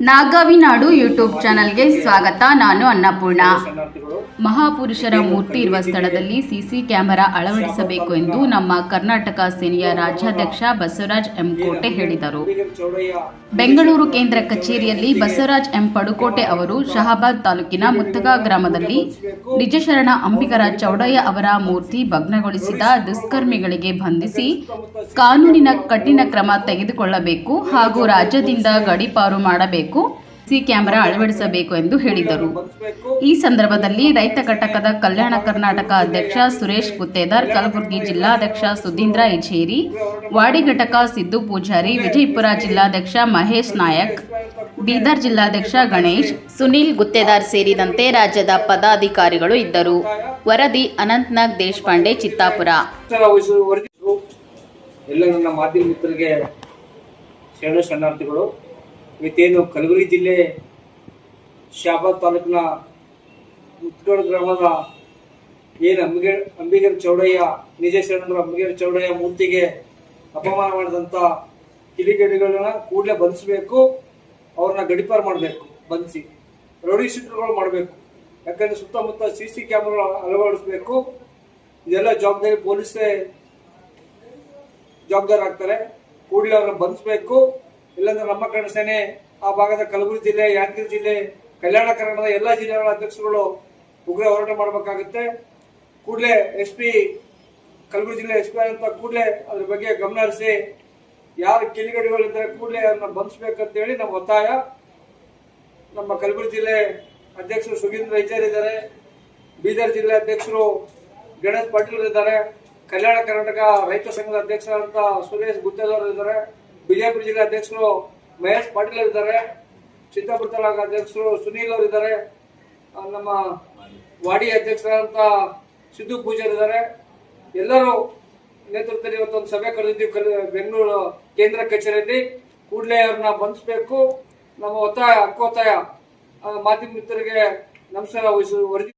ನಾಗಾವಿನಾಡು YouTube ಚಾನಲ್ಗೆ ಸ್ವಾಗತ. ನಾನು ಅನ್ನಪೂರ್ಣ. ಮಹಾಪುರುಷರ ಮೂರ್ತಿ ಇರುವ ಸ್ಥಳದಲ್ಲಿ ಸಿಸಿ ಕ್ಯಾಮೆರಾ ಅಳವಡಿಸಬೇಕು ಎಂದು ನಮ್ಮ ಕರ್ನಾಟಕ ಸೇನೆಯ ರಾಜ್ಯಾಧ್ಯಕ್ಷ ಬಸವರಾಜ್ ಎಂ ಕೋಟೆ ಹೇಳಿದರು. ಬೆಂಗಳೂರು ಕೇಂದ್ರ ಕಚೇರಿಯಲ್ಲಿ ಬಸವರಾಜ್ ಎಂ ಪಡುಕೋಟೆ ಅವರು ಶಹಾಬಾದ್ ತಾಲೂಕಿನ ಮುತ್ತಗ ಗ್ರಾಮದಲ್ಲಿ ನಿಜಶರಣ ಅಂಬಿಗರ ಚೌಡಯ್ಯ ಅವರ ಮೂರ್ತಿ ಭಗ್ನಗೊಳಿಸಿದ ದುಷ್ಕರ್ಮಿಗಳಿಗೆ ಬಂಧಿಸಿ ಕಾನೂನಿನ ಕಠಿಣ ಕ್ರಮ ತೆಗೆದುಕೊಳ್ಳಬೇಕು ಹಾಗೂ ರಾಜ್ಯದಿಂದ ಗಡೀಪಾರು ಮಾಡಬೇಕು. ಸಿ ಕ್ಯಾಮೆರಾ ಅಳವಡಿಸಬೇಕು ಎಂದು ಹೇಳಿದರು. ಈ ಸಂದರ್ಭದಲ್ಲಿ ರೈತ ಘಟಕದ ಕಲ್ಯಾಣ ಕರ್ನಾಟಕ ಅಧ್ಯಕ್ಷ ಸುರೇಶ್ ಪುತ್ತೇದಾರ್, ಕಲಬುರಗಿ ಜಿಲ್ಲಾಧ್ಯಕ್ಷ ಸುಧೀಂದ್ರ ಇಜೇರಿ ವಾಡಿ ಘಟಕ ಸಿದ್ದು ಪೂಜಾರಿ, ವಿಜಯಪುರ ಜಿಲ್ಲಾಧ್ಯಕ್ಷ ಮಹೇಶ್ ನಾಯಕ್, ಬೀದರ್ ಜಿಲ್ಲಾಧ್ಯಕ್ಷ ಗಣೇಶ್, ಸುನೀಲ್ ಗುತ್ತೇದಾರ್ ಸೇರಿದಂತೆ ರಾಜ್ಯದ ಪದಾಧಿಕಾರಿಗಳು ಇದ್ದರು. ವರದಿ ಅನಂತ್ನಾಗ್ ದೇಶಪಾಂಡೆ, ಚಿತ್ತಾಪುರ. ಎಲ್ಲ ನನ್ನ ಮಾಧ್ಯಮ ಮಿತ್ರರಿಗೆ ಶರಣ ಶರಣಾರ್ಥಿಗಳು ಇವತ್ತೇನು ಕಲಬುರಗಿ ಜಿಲ್ಲೆ ಶಾಬಾದ್ ತಾಲೂಕಿನ ಮುತ್ಗೋಡು ಗ್ರಾಮದ ಏನು ಅಂಬಿಗೆ ಅಂಬಿಗರ ಚೌಡಯ್ಯ ನಿಜ ಶರಣರ ಅಂಬಿಗರ ಚೌಡಯ್ಯ ಮೂರ್ತಿಗೆ ಅಪಮಾನ ಮಾಡಿದಂಥ ಕಿಡಿಗೇಡಿಗಳನ್ನ ಕೂಡಲೇ ಬಂಧಿಸಬೇಕು, ಅವ್ರನ್ನ ಗಡಿಪಾರು ಮಾಡಬೇಕು, ಬಂಧಿಸಿ, ರೌಡಿ ಶೀಟರ್ಗಳು ಮಾಡಬೇಕು, ಯಾಕಂದರೆ ಸುತ್ತಮುತ್ತ ಸಿ ಸಿ ಕ್ಯಾಮ್ರಾ ಅಳವಡಿಸಬೇಕು, ಇದೆಲ್ಲ ಜವಾಬ್ದಾರಿ ಪೊಲೀಸೇ ಜವಾಬ್ದಾರಿ ಆಗ್ತಾರೆ, ಕೂಡಲೇ ಅವ್ರನ್ನ ಬಂಧಿಸಬೇಕು. ಇಲ್ಲಾಂದ್ರೆ ನಮ್ಮ ಕನ್ನಡ ಸೇನೆ ಆ ಭಾಗದ ಕಲಬುರಗಿ ಜಿಲ್ಲೆ, ಯಾದಗಿರಿ ಜಿಲ್ಲೆ, ಕಲ್ಯಾಣ ಕರ್ನಾಟಕದ ಎಲ್ಲ ಜಿಲ್ಲೆಗಳ ಅಧ್ಯಕ್ಷರುಗಳು ಉಗ್ರ ಹೋರಾಟ ಮಾಡಬೇಕಾಗುತ್ತೆ. ಕೂಡಲೇ ಎಸ್ ಪಿ ಕಲಬುರಗಿ ಜಿಲ್ಲೆ ಎಸ್ ಪಿ ಅಂತ ಕೂಡಲೇ ಅದ್ರ ಬಗ್ಗೆ ಗಮನ ಹರಿಸಿ, ಯಾರು ಕಿಲಿಗಡಿಗಳಿದ್ದಾರೆ ಕೂಡಲೇ ಅದನ್ನ ಬಂಧಿಸ್ಬೇಕಂತೇಳಿ ನಮ್ಮ ಒತ್ತಾಯ. ನಮ್ಮ ಕಲಬುರಗಿ ಜಿಲ್ಲೆ ಅಧ್ಯಕ್ಷರು ಸುಗೀಂದ್ರ ಐಚಾರಿದ್ದಾರೆ ಇದ್ದಾರೆ. ಬೀದರ್ ಜಿಲ್ಲೆ ಅಧ್ಯಕ್ಷರು ಗಣೇಶ್ ಪಾಟೀಲ್ ಇದ್ದಾರೆ. ಕಲ್ಯಾಣ ಕರ್ನಾಟಕ ರೈತ ಸಂಘದ ಅಧ್ಯಕ್ಷರಾದಂಥ ಸುರೇಶ್ ಗುತ್ತೇದಾರ್ ಇದ್ದಾರೆ. ಬಿಜೆಪಿ ಜಿಲ್ಲಾ ಅಧ್ಯಕ್ಷರು ಮಹೇಶ್ ಪಾಟೀಲ್ ಇದ್ದಾರೆ ಚಿತ್ತಾಪುರ ತಾಲೂಕು ಅಧ್ಯಕ್ಷರು ಸುನೀಲ್ ಅವರು ಇದ್ದಾರೆ ನಮ್ಮ ವಾಡಿ ಅಧ್ಯಕ್ಷರಾದಂತ ಸಿದ್ದು ಪೂಜಾರ್ ಇದ್ದಾರೆ ಎಲ್ಲರೂ ನೇತೃತ್ವದಲ್ಲಿ ಇವತ್ತೊಂದು ಸಭೆ ಕರೆದಿದ್ದೀವಿ ಕಲ್ ಬೆಂಗಳೂರು ಕೇಂದ್ರ ಕಚೇರಿಯಲ್ಲಿ. ಕೂಡಲೇ ಅವ್ರನ್ನ ಬಂಧಿಸಬೇಕು. ನಮ್ಮ ಒತ್ತಾಯ ಹಕ್ಕು ಒತ್ತಾಯ ಆ, ಮಾಧ್ಯಮ ಮಿತ್ರರಿಗೆ ನಮಸ್ಕಾರ ವಹಿಸಿ ವರದಿ